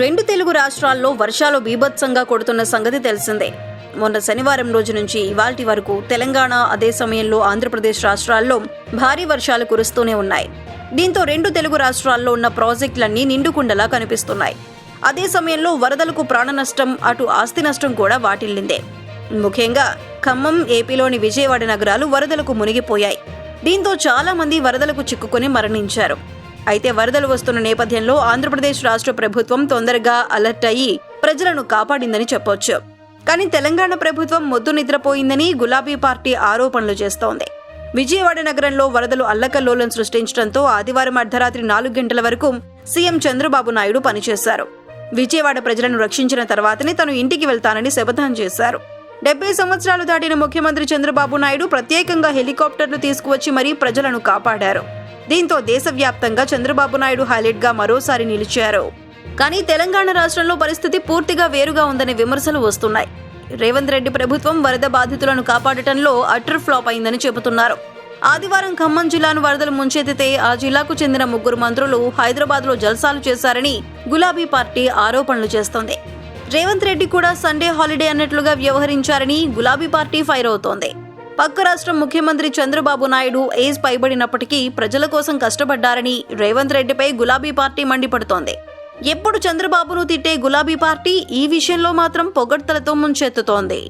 రెండు తెలుగు రాష్ట్రాల్లో వర్షాలు బీభత్సంగా కొడుతున్న సంగతి తెలిసిందే. మొన్న శనివారం రోజు నుంచి ఇవాల్టి వరకు తెలంగాణ అదే సమయంలో ఆంధ్రప్రదేశ్ రాష్ట్రాల్లో భారీ వర్షాలు కురుస్తూనే ఉన్నాయి. దీంతో రెండు తెలుగు రాష్ట్రాల్లో ఉన్న ప్రాజెక్టులన్నీ నిండుకుండలా కనిపిస్తున్నాయి. అదే సమయంలో వరదలకు ప్రాణ నష్టం అటు ఆస్తి నష్టం కూడా వాటిల్లిందే. ముఖ్యంగా ఖమ్మం ఏపీలోని విజయవాడ నగరాలు వరదలకు మునిగిపోయాయి. దీంతో చాలా మంది వరదలకు చిక్కుకుని మరణించారు. అయితే వరదలు వస్తున్న నేపథ్యంలో ఆంధ్రప్రదేశ్ రాష్ట్ర ప్రభుత్వం తొందరగా అలర్ట్ అయ్యి ప్రజలను కాపాడిందని చెప్పొచ్చు. కానీ తెలంగాణ ప్రభుత్వం మొద్దు నిద్రపోయిందని గులాబీ పార్టీ ఆరోపణలు చేస్తోంది. విజయవాడ నగరంలో వరదలు అల్లకల్లోలం సృష్టించడంతో ఆదివారం అర్ధరాత్రి నాలుగు గంటల వరకు సీఎం చంద్రబాబు నాయుడు పనిచేశారు. విజయవాడ ప్రజలను రక్షించిన తర్వాతనే తను ఇంటికి వెళ్తానని శపథం చేశారు. డెబ్బై సంవత్సరాలు దాటిన ముఖ్యమంత్రి చంద్రబాబు నాయుడు ప్రత్యేకంగా హెలికాప్టర్లు తీసుకువచ్చి మరీ ప్రజలను కాపాడారు. దీంతో దేశవ్యాప్తంగా చంద్రబాబు నాయుడు హైలైట్గా మరోసారి నిలిచారు. కానీ తెలంగాణ రాష్ట్రంలో పరిస్థితి పూర్తిగా వేరుగా ఉందనే విమర్శలు వస్తున్నాయి. రేవంత్ రెడ్డి ప్రభుత్వం వరద బాధితులను కాపాడటంలో అటర్ ఫ్లాప్ అయిందని చెబుతున్నారు. ఆదివారం ఖమ్మం జిల్లాను వరదలు ముంచెత్తితే ఆ జిల్లాకు చెందిన ముగ్గురు మంత్రులు హైదరాబాద్లో జల్సాలు చేశారని గులాబీ పార్టీ ఆరోపణలు చేస్తోంది. రేవంత్ రెడ్డి కూడా సండే హాలిడే అన్నట్లుగా వ్యవహరించారని గులాబీ పార్టీ ఫైర్ అవుతోంది. పక్క రాష్ట్రం ముఖ్యమంత్రి చంద్రబాబు నాయుడు ఏజ్ పైబడినప్పటికీ ప్రజల కోసం కష్టపడ్డారని రేవంత్ రెడ్డిపై గులాబీ పార్టీ మండిపడుతోంది. ఎప్పుడు చంద్రబాబును తిట్టే గులాబీ పార్టీ ఈ విషయంలో మాత్రం పొగడ్తలతో ముంచెత్తుతోంది.